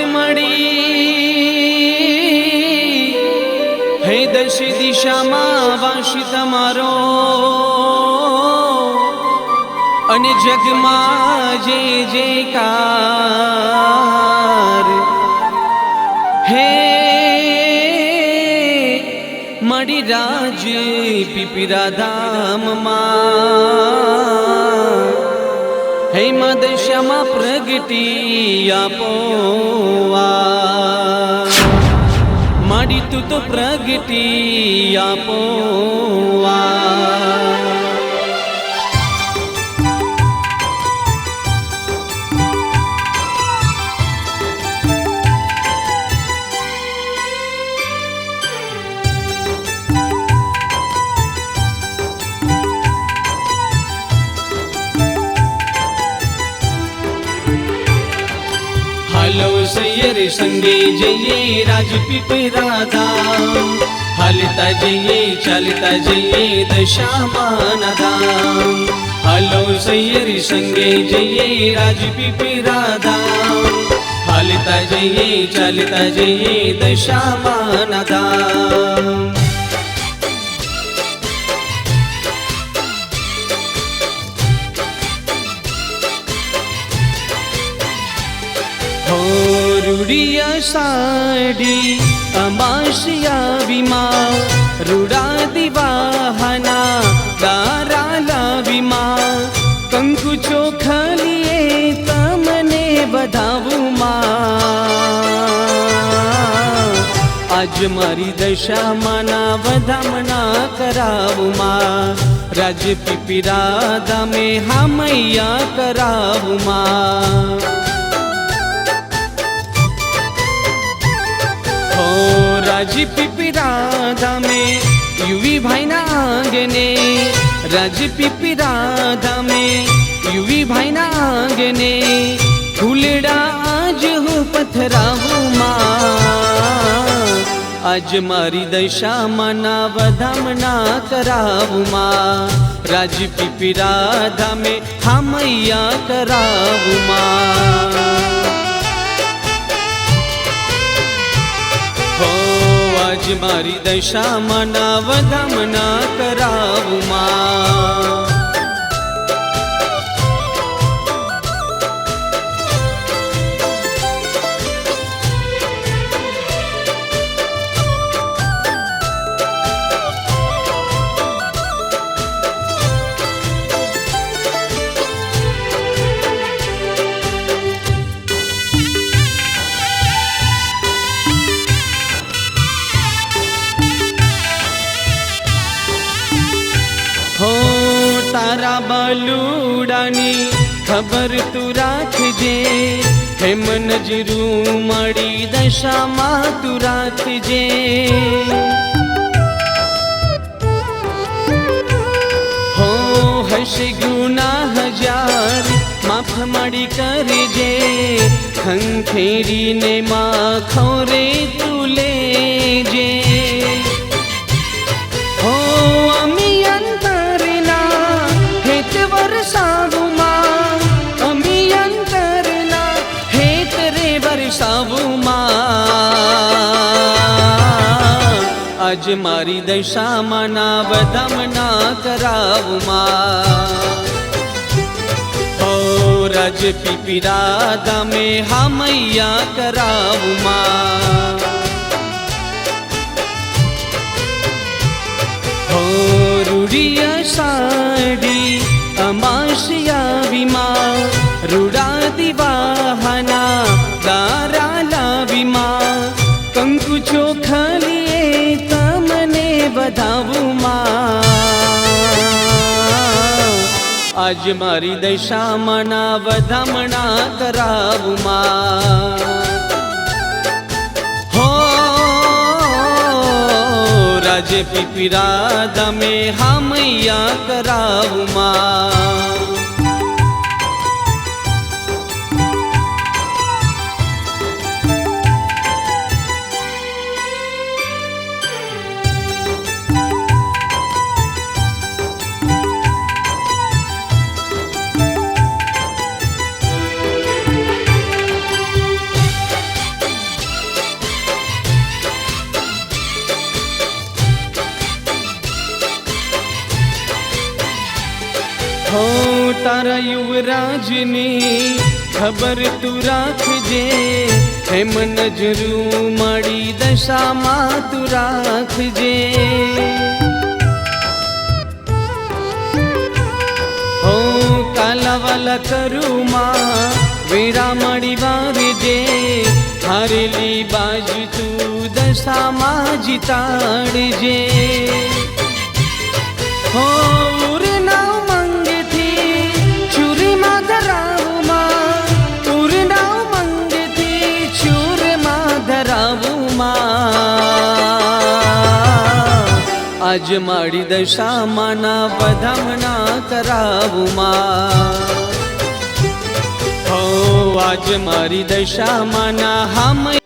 પણ મળી. હે દશ દિશામાં વાસી તમારો. અને જગમાં જે જે કાર. હે મળી રાજ પીપીરા ધામમાં. હે દશામાં પ્રગટી આપો. મળી તું તો પ્રગટી આપો હાલો संगे जये राजपीप राजा हालता जये चालता जये दशामानदा हलो सय्यरी संगे जये राजपीप राधा हालता जये चालता जये दशामानदा રૂડિયા સાડી અમાશિયા વિમા રૂડા દિવાહના દારાલા વિમા કંકુ ચોખલીએ તમને બધાવું માં. આજ મારી દશામાના વધામણા કરાવું માં. રાજ પીપીરા દામે હામૈયા કરાવું માં. રાજી પીપીરા ધામે યુવી ભાઈના આંગને રાજી પીપીરા ધામે યુવી ભાઈના આંગને ફૂલડા આજ હું પથરાવું માં આજ મારી દશામાના વધામણા કરાવું માં રાજ પીપીરા ધામે હામૈયા કરાવું માં આજ મારી દશામાના વધામણા કરાવું તારા બલુડાની ખબર તું રાખજે હેમ નજરું મળી દશામાં તું રાખજે. હો હશે ગુના હજાર, માફ મળી કરજે, ખંખેરીને માખો ખોરે તું લેજે. આજ મારી દશામાના વધામણા કરાવુમાં હો રાજ પીપીરા દામે હામૈયા કરાવુમાં હો રૂડિયા બધાવું માં આજ મારી દશામાના વધામણા કરાવું માં હો, રાજે પીપીરા દમે હામૈયા કરાવું માં દેવરાજની ખબર તું રાખજે. હેમ નજરું મળી દશામાં તું રાખજે. હો, કાલાવાલા કરુમાં વેરા મળી વારજે. હારેલી બાજુ તું દશામાં જીતાડજે આજ મારી દશામાંના વધામણા કરાવુમાં હો આજ મારી દશામાંના હામય